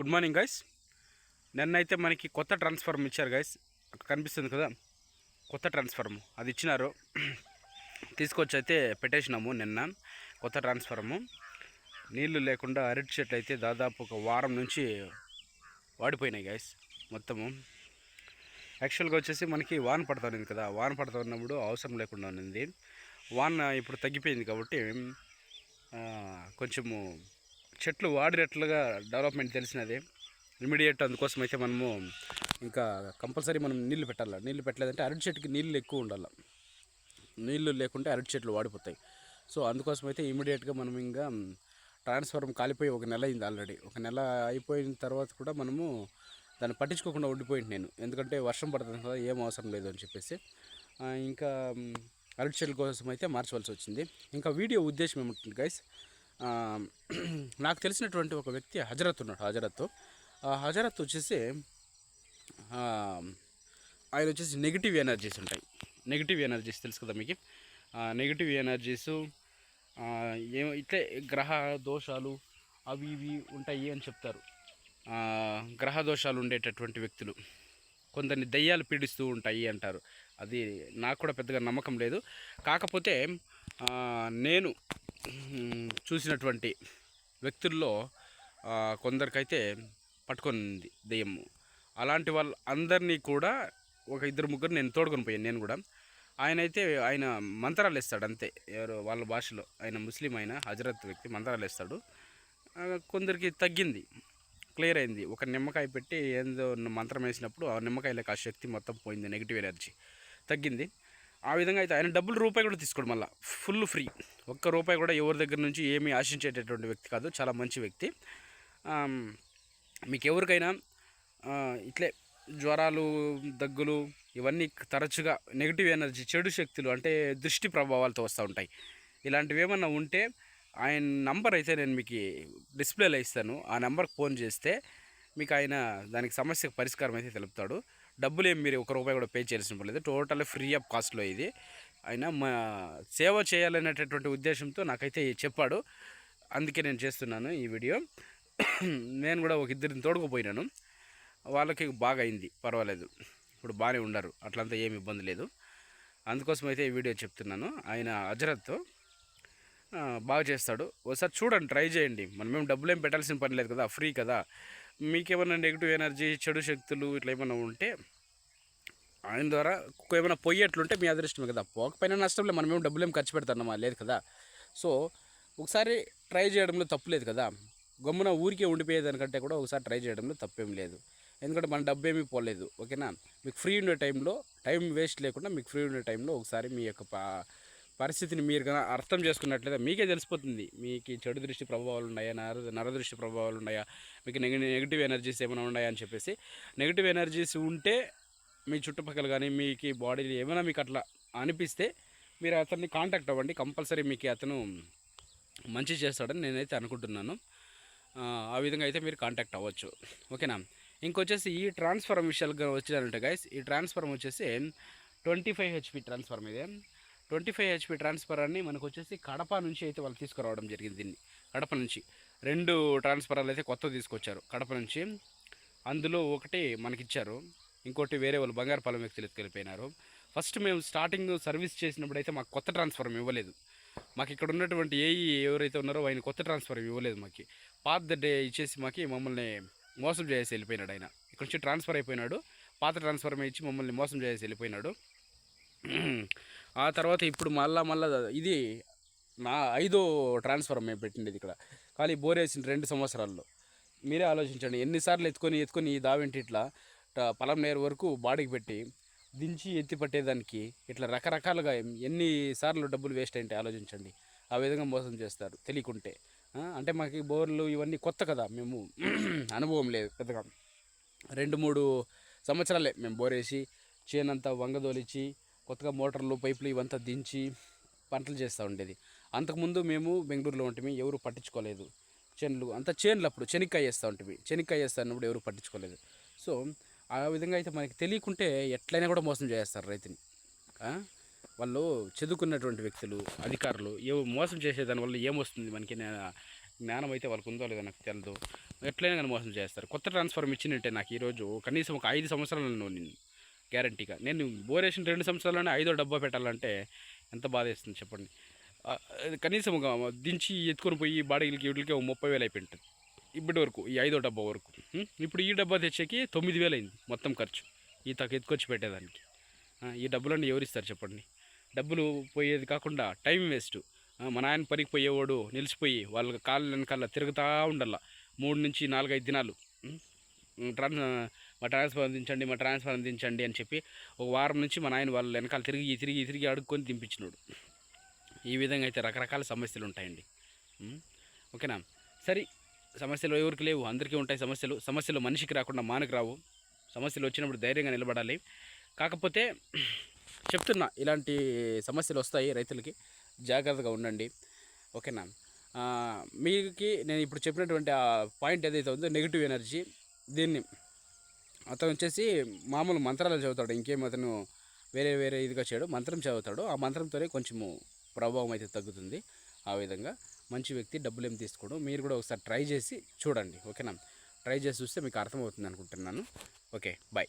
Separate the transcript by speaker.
Speaker 1: Good morning guys. నిన్నైతే మనకి కొత్త ట్రాన్స్ఫార్మ్ ఇచ్చారు గైస్. కనిపిస్తుంది కదా? కొత్త ట్రాన్స్ఫార్మ్ అది ఇచ్చినారు. తీసుకొచ్చి అయితే పెట్టేసినాము నిన్న కొత్త ట్రాన్స్ఫార్ము నీళ్ళు లేకుండా అరటి చెట్లు అయితే దాదాపు ఒక వారం నుంచి వాడిపోయినాయి గైస్ మొత్తము. యాక్చువల్గా వచ్చేసి మనకి వాన పడతా ఉంది కదా? వాన పడతా ఉన్నప్పుడు అవసరం లేకుండా ఉంది వాన ఇప్పుడు తగ్గిపోయింది కాబట్టి కొంచెము చెట్లు వాడినట్లుగా డెవలప్మెంట్ తెలిసినది. ఇమీడియట్ అందుకోసం అయితే మనము ఇంకా కంపల్సరీ మనం నీళ్ళు పెట్టాలి. నీళ్ళు పెట్టలేదంటే అరటి చెట్టుకి నీళ్ళు ఎక్కువ ఉండాలి. నీళ్ళు లేకుంటే అరటి చెట్లు వాడిపోతాయి. సో అందుకోసం అయితే ఇమీడియట్గా మనం ఇంకా ట్రాన్స్ఫార్మ్ కాలిపోయి ఒక నెల అయింది ఆల్రెడీ ఒక నెల అయిపోయిన తర్వాత కూడా మనము దాన్ని పట్టించుకోకుండా ఉండిపోయింది నేను. ఎందుకంటే వర్షం పడుతుంది కదా ఏం అవసరం లేదు అని చెప్పేసి. ఇంకా అరటి చెట్ల కోసం అయితే మార్చవలసి వచ్చింది. ఇంకా వీడియో ఉద్దేశం ఏముంటుంది గైస్ నాకు తెలిసినటువంటి ఒక వ్యక్తి హజరత్ ఉన్నాడు. హజరత్ ఆ హజరత్ వచ్చేసి ఆయన వచ్చేసి నెగిటివ్ ఎనర్జీస్ ఉంటాయి. నెగిటివ్ ఎనర్జీస్ తెలుసు కదా మీకు? నెగిటివ్ ఎనర్జీస్ ఏం ఇట్లే గ్రహ దోషాలు అవి ఇవి ఉంటాయి అని చెప్తారు. గ్రహ దోషాలు ఉండేటటువంటి వ్యక్తులు. కొందరిని దయ్యాలు పీడిస్తూ ఉంటాయి అంటారు. అది నాకు కూడా పెద్దగా నమ్మకం లేదు. కాకపోతే నేను చూసినటువంటి వ్యక్తుల్లో కొందరికైతే పట్టుకొనింది దెయ్యము. అలాంటి వాళ్ళు అందరినీ కూడా ఒక ఇద్దరు ముగ్గురు నేను తోడుకొని పోయాను నేను కూడా. ఆయన అయితే ఆయన మంత్రాలు వేస్తాడు అంతే. ఎవరు వాళ్ళ భాషలో. ఆయన ముస్లిం ఆయన హజరత్ వ్యక్తి మంత్రాలు వేస్తాడు. కొందరికి తగ్గింది క్లియర్ అయింది. ఒక నిమ్మకాయ పెట్టి ఏందో మంత్రం వేసినప్పుడు ఆ నిమ్మకాయలకు ఆ శక్తి మొత్తం పోయింది నెగిటివ్ ఎనర్జీ. తగ్గింది. ఆ విధంగా అయితే ఆయన డబ్బులు రూపాయి కూడా తీసుకోడు మళ్ళీ. Full free. ఒక్క రూపాయి కూడా ఎవరి దగ్గర నుంచి ఏమీ ఆశించేటటువంటి వ్యక్తి కాదు. చాలా మంచి వ్యక్తి. మీకు ఎవరికైనా ఇట్లే జ్వరాలు దగ్గులు ఇవన్నీ తరచుగా నెగిటివ్ ఎనర్జీ చెడు శక్తులు అంటే దృష్టి ప్రభావాలతో వస్తూ ఉంటాయి. ఇలాంటివి ఏమన్నా ఉంటే ఆయన నంబర్ అయితే నేను మీకు డిస్ప్లేలో ఇస్తాను. ఆ నెంబర్కి ఫోన్ చేస్తే మీకు ఆయన దానికి సమస్యకు పరిష్కారం అయితే తెలుపుతాడు. డబ్బులు ఏం మీరు ఒక రూపాయి కూడా పే చేయాల్సిన పర్లేదు టోటల్ ఫ్రీ ఆఫ్ కాస్ట్లో ఇది. ఆయన మా సేవ చేయాలనేటటువంటి ఉద్దేశంతో నాకైతే చెప్పాడు. అందుకే నేను చేస్తున్నాను ఈ వీడియో. నేను కూడా ఒక ఇద్దరిని తోడుకుపోయినాను. వాళ్ళకి బాగా అయింది. పర్వాలేదు. ఇప్పుడు బాగానే ఉండరు. అట్లంతా ఏమి ఇబ్బంది లేదు. అందుకోసం అయితే ఈ వీడియో చెప్తున్నాను. ఆయన అజరత్తో బాగా చేస్తాడు. ఒకసారి చూడండి ట్రై చేయండి. మనం డబ్బులు ఏం పెట్టాల్సిన పని లేదు కదా ఫ్రీ కదా. మీకేమైనా నెగిటివ్ ఎనర్జీ చెడు శక్తులు ఇట్లా ఏమైనా ఉంటే ఆయన ద్వారా ఏమైనా పోయేట్లుంటే మీ అదృష్టమే కదా. పోకపోయినా నష్టం లేదు. మనం డబ్బులు ఏం ఖర్చు పెడతామా లేదు కదా. సో ఒకసారి ట్రై చేయడంలో తప్పు లేదు కదా. గమ్మున ఊరికే ఉండిపోయేదానికంటే కూడా ఒకసారి ట్రై చేయడంలో తప్పేం లేదు. ఎందుకంటే మన డబ్బు ఏమీ పోలేదు. ఓకేనా? మీకు ఫ్రీ ఉండే టైంలో టైం వేస్ట్ లేకుండా మీకు ఫ్రీ ఉండే టైంలో ఒకసారి మీ యొక్క పా పరిస్థితిని మీరు కనుక అర్థం చేసుకున్నట్లయితే మీకే తెలిసిపోతుంది. మీకు చెడు దృష్టి ప్రభావాలు ఉన్నాయా? నర నరదృష్టి ప్రభావాలు ఉన్నాయా? మీకు నెగ నెగిటివ్ ఎనర్జీస్ ఏమైనా ఉన్నాయా అని చెప్పేసి. నెగిటివ్ ఎనర్జీస్ ఉంటే మీ చుట్టుపక్కల కానీ మీకు బాడీలో ఏమైనా మీకు అట్లా అనిపిస్తే మీరు అతన్ని కాంటాక్ట్ అవ్వండి. కంపల్సరీ మీకు అతను మంచి చేస్తాడని నేనైతే అనుకుంటున్నాను. ఆ, విధంగా అయితే మీరు కాంటాక్ట్ అవ్వచ్చు. ఓకేనా? ఇంకొచ్చేసి ఈ ట్రాన్స్ఫార్మ్ విషయాలు వచ్చారంటే గైస్ ఈ ట్రాన్స్ఫార్మ్ వచ్చేసి ట్వంటీ ఫైవ్ హెచ్పి ట్రాన్స్ఫార్మ్ ఇది. ట్వంటీ ఫైవ్ హెచ్పి ట్రాన్స్ఫరాన్ని మనకు వచ్చేసి కడప నుంచి అయితే వాళ్ళు తీసుకురావడం జరిగింది దీన్ని. కడప నుంచి. రెండు ట్రాన్స్ఫరాలు అయితే కొత్త తీసుకొచ్చారు. కడప నుంచి. అందులో ఒకటి మనకిచ్చారు. ఇంకోటి వేరే వాళ్ళు బంగారుపాలెం వ్యక్తులు ఎత్తుకెళ్ళిపోయినారు. ఫస్ట్ మేము స్టార్టింగ్ సర్వీస్ చేసినప్పుడు అయితే మాకు కొత్త ట్రాన్స్ఫారం ఇవ్వలేదు. మాకు ఇక్కడ ఉన్నటువంటి ఏఈ ఎవరైతే ఉన్నారో ఆయన కొత్త ట్రాన్స్ఫర్ ఇవ్వలేదు మాకు. పాత డే ఇచ్చేసి మాకు మమ్మల్ని మోసం చేసి వెళ్ళిపోయినాడు ఆయన. ఇక్కడ నుంచి ట్రాన్స్ఫర్ అయిపోయినాడు. పాత ట్రాన్స్ఫర్ ఇచ్చి మమ్మల్ని మోసం చేసి వెళ్ళిపోయినాడు. ఆ తర్వాత ఇప్పుడు మళ్ళా మళ్ళా ఇది నా ఐదో ట్రాన్స్ఫర్ మేము పెట్టిండేది ఇక్కడ. ఖాళీ బోర్ రెండు సంవత్సరాల్లో. మీరే ఆలోచించండి. ఎన్నిసార్లు ఎత్తుకొని ఎత్తుకొని ఈ దావింటి ఇట్లా పొలం నేరు వరకు బాడీకి పెట్టి దించి ఎత్తి పట్టేదానికి ఇట్లా రకరకాలుగా ఎన్నిసార్లు డబ్బులు వేస్ట్ అయింటే ఆలోచించండి. ఆ విధంగా మోసం చేస్తారు తెలియకుంటే. అంటే మాకు బోర్లు ఇవన్నీ కొత్త కదా మేము అనుభవం లేదు పెద్దగా. రెండు మూడు సంవత్సరాలే మేము బోరేసి చేనంతా వంగదోలిచి కొత్తగా మోటార్లు పైపులు ఇవంతా దించి పంటలు చేస్తూ ఉండేది. అంతకుముందు మేము బెంగళూరులో ఉంటే ఎవరు పట్టించుకోలేదు. చేనులు అంత చేనులు అప్పుడు చెనిక్కాయ వేస్తూ ఉంటుంది చెనిక్కాయ వేస్తా అన్నప్పుడు ఎవరు పట్టించుకోలేదు. సో ఆ విధంగా అయితే మనకి తెలియకుంటే ఎట్లయినా కూడా మోసం చేస్తారు రైతుని. వాళ్ళు చదువుకున్నటువంటి వ్యక్తులు అధికారులు ఏ మోసం చేసేదాని వల్ల ఏమొస్తుంది? మనకి జ్ఞానం అయితే వాళ్ళకు ఉందో లేదో నాకు తెలియదు ఎట్లయినా కానీ మోసం చేస్తారు. కొత్త ట్రాన్స్ఫార్మ్ ఇచ్చినట్టే నాకు ఈరోజు కనీసం ఒక ఐదు సంవత్సరాలు నేను గ్యారంటీగా. నేను బోరేషన్ రెండు సంవత్సరాల్లోనే ఐదో డబ్బా పెట్టాలంటే ఎంత బాధ వేస్తుంది చెప్పండి. కనీసం ఒక దించి ఎత్తుకొని పోయి బాడీలకి వీటికి ఒక ముప్పై వేలు అయిపోయింటుంది ఇప్పటి వరకు ఈ ఐదో డబ్బా వరకు. ఇప్పుడు ఈ డబ్బా తెచ్చేకి తొమ్మిది వేలు అయింది మొత్తం ఖర్చు. ఈ తగ్గ ఎత్తుకొచ్చి పెట్టేదానికి. ఈ డబ్బులన్నీ ఎవరిస్తారు చెప్పండి. డబ్బులు పోయేది కాకుండా టైం వేస్ట్. మా నాయన పనికి పోయేవాడు నిలిచిపోయి వాళ్ళ కాళ్ళ వెనకాల తిరుగుతూ ఉండాల. మూడు నుంచి నాలుగైదు దినాలు. ట్రాన్స్ మా ట్రాన్స్ఫర్ అందించండి మా ట్రాన్స్ఫర్ అందించండి అని చెప్పి ఒక వారం నుంచి మా నాయన వాళ్ళ వెనకాల తిరిగి తిరిగి తిరిగి అడుక్కొని దింపించినాడు ఈ విధంగా అయితే రకరకాల సమస్యలు ఉంటాయండి. ఓకేనా? సరే సమస్యలు ఎవరికి లేవు అందరికీ ఉంటాయి సమస్యలు. సమస్యలు మనిషికి రాకుండా మానకు రావు. సమస్యలు వచ్చినప్పుడు ధైర్యంగా నిలబడాలి. కాకపోతే చెప్తున్నా ఇలాంటి సమస్యలు వస్తాయి రైతులకి. జాగ్రత్తగా ఉండండి. ఓకేనా? మీకి మీకు నేను ఇప్పుడు చెప్పినటువంటి ఆ పాయింట్ ఏదైతే ఉందో నెగిటివ్ ఎనర్జీ. దీన్ని. అతను వచ్చేసి మామూలు మంత్రాలు చదువుతాడు. ఇంకేం అతను వేరే వేరే ఇదిగా చేయడు. మంత్రం చదువుతాడు. ఆ మంత్రంతోనే కొంచెము ప్రభావం అయితే తగ్గుతుంది ఆ విధంగా. మంచి వ్యక్తి డబ్బులు ఏం తీసుకోడు. మీరు కూడా ఒకసారి ట్రై చేసి చూడండి. ఓకేనా? ట్రై చేసి చూస్తే మీకు అర్థమవుతుంది అనుకుంటున్నాను. Okay bye.